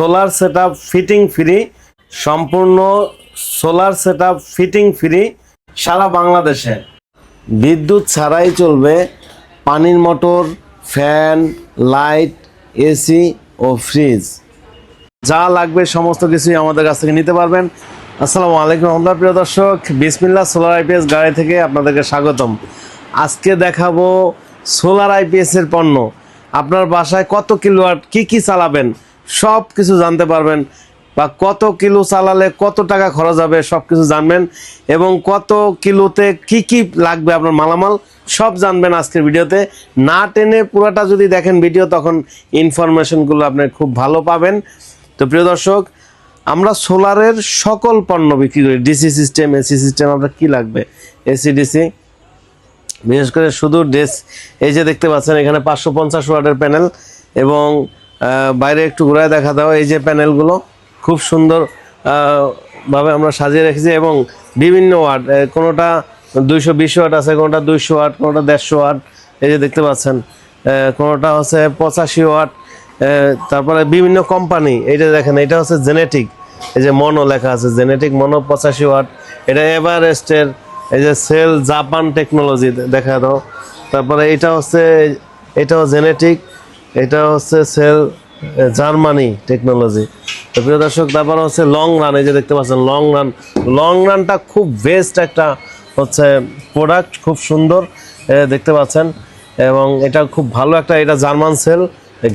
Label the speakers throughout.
Speaker 1: Solar set fitting free সম্পূর্ণ solar set fitting free সারা বাংলাদেশে। বিদ্যুৎ ছাড়াই চলবে পানির মোটর, ফ্যান, লাইট, এসি ও ফ্রিজ। যা লাগবে সমস্ত কিছুই আমাদের কাছ থেকে নিতে পারবেন। আসসালামু আলাইকুম রহমতুল্লাহ, প্রিয় দর্শক। বিসমিল্লা সোলার আইপিএস গাড়ি থেকে আপনাদেরকে স্বাগতম। আজকে দেখাবো সোলার আইপিএসের পণ্য। আপনার বাসায় কত কিলোয়াট কি কি চালাবেন? সব কিছু জানতে পারবেন বা কত কিলো চালালে কত টাকা খরচ হবে সব কিছু জানবেন এবং কত কিলোতে কি কি লাগবে আপনার মালামাল সব জানবেন আজকের ভিডিওতে। না টেনে পুরোটা যদি দেখেন ভিডিও, তখন ইনফরমেশনগুলো আপনি খুব ভালো পাবেন। তো প্রিয় দর্শক, আমরা সোলারের সকল পণ্য বিক্রি করি। ডিসি সিস্টেম, এসি সিস্টেম, আপনার কি লাগবে? AC, DC. বিশেষ করে শুধু ড্রেস এই যে দেখতে পাচ্ছেন, এখানে পাঁচশো পঞ্চাশ ওয়াটের প্যানেল এবং বাইরে একটু ঘুরায় দেখা দাও এই যে প্যানেলগুলো খুব সুন্দর ভাবে আমরা সাজিয়ে রেখেছি এবং বিভিন্ন আহ, কোনোটা দুইশো বিশ ওয়াট আছে কোনোটা দুইশো ওয়াট কোনোটা দেড়শো ওয়াট এই যে দেখতে পাচ্ছেন কোনোটা হচ্ছে পঁচাশি ওয়াট তারপরে বিভিন্ন কোম্পানি এইটা দেখেন এটা হচ্ছে জেনেটিক এই যে মনো লেখা আছে জেনেটিক মনো পঁচাশি ওয়াট এটা এভারেস্টের এই যে সেল জাপান টেকনোলজি দেখা দাও তারপরে এটা হচ্ছে এটাও জেনেটিক এটা হচ্ছে সেল জার্মানি টেকনোলজি। তো প্রিয় দর্শক তারপর হচ্ছে লং রান এই যে দেখতে পাচ্ছেন লং রান লং রানটা খুব বেস্ট একটা হচ্ছে প্রোডাক্ট খুব সুন্দর দেখতে পাচ্ছেন। এবং এটা খুব ভালো একটা, এটা জার্মান সেল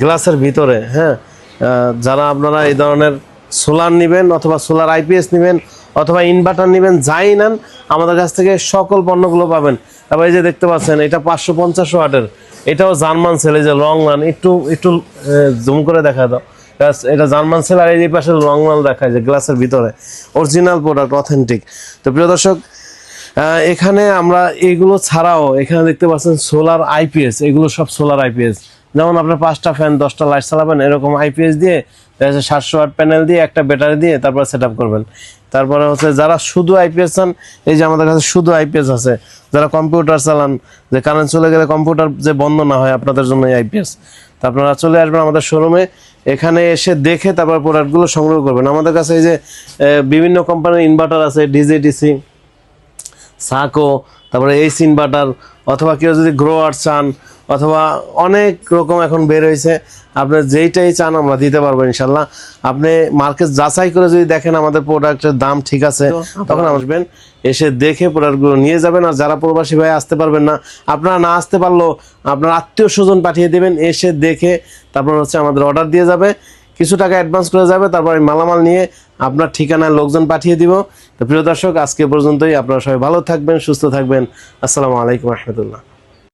Speaker 1: গ্লাসের ভিতরে হ্যাঁ। যারা আপনারা এই ধরনের সোলার নেবেন অথবা সোলার আইপিএস নেবেন অথবা ইনভার্টার নেবেন, যাই নেন, আমাদের কাছ থেকে সকল পণ্যগুলো পাবেন। তারপর এই যে দেখতে পাচ্ছেন, এটা পাঁচশো পঞ্চাশ ওয়াটের। এটাও জার্মান সেল এই যে লং রান একটু একটু জুম করে দেখা দাও। এটা জার্মান সেল আর এই পাশে লং রান দেখা যায় গ্লাসের ভিতরে। অরিজিনাল প্রোডাক্ট অথেন্টিক তো প্রিয় দর্শক এখানে আমরা এগুলো ছাড়াও, এখানে দেখতে পাচ্ছেন সোলার আইপিএস এগুলো সব সোলার আইপিএস যেমন আপনার পাঁচটা ফ্যান দশটা লাইট চালাবেন, এরকম আইপিএস দিয়ে সাতশো আট প্যানেল দিয়ে, একটা ব্যাটারি দিয়ে তারপর সেট করবেন। তারপরে হচ্ছে যারা শুধু আইপিএস চান, এই যে আমাদের কাছে শুধু আইপিএস আছে, যারা কম্পিউটার চালান, যে কারেন্ট চলে গেলে কম্পিউটার যে বন্ধ না হয়, আপনাদের জন্য আইপিএস তা আপনারা চলে আসবেন আমাদের শোরুমে এখানে এসে দেখে তারপর প্রোডাক্টগুলো সংগ্রহ করবেন। আমাদের কাছে এই যে বিভিন্ন কোম্পানির ইনভার্টার আছে ডিজে ডিসি সাকো তারপরে এইস ইনভার্টার অথবা কেউ যদি গ্রোয়ার চান অথবা অনেক রকম এখন বের হয়েছে। আপনি যেইটাই চান আমরা দিতে পারব ইনশাল্লাহ। আপনি মার্কেট যাচাই করে যদি দেখেন আমাদের প্রোডাক্টের দাম ঠিক আছে তখন আসবেন এসে দেখে প্রোডাক্টগুলো নিয়ে যাবেন। আর যারা প্রবাসী ভাই আসতে পারবেন না আপনারা না আসতে পারলেও আপনার আত্মীয় স্বজন পাঠিয়ে দেবেন এসে দেখে তারপর হচ্ছে আমাদের অর্ডার দিয়ে যাবে। কিছু টাকা অ্যাডভান্স করে যাবে তারপর আমি মালামাল নিয়ে আপনার ঠিকানায় লোকজন পাঠিয়ে দিব। তো প্রিয় দর্শক আজকে পর্যন্তই। আপনারা সবাই ভালো থাকবেন সুস্থ থাকবেন। আসসালামু আলাইকুম রহমতুল্লাহ।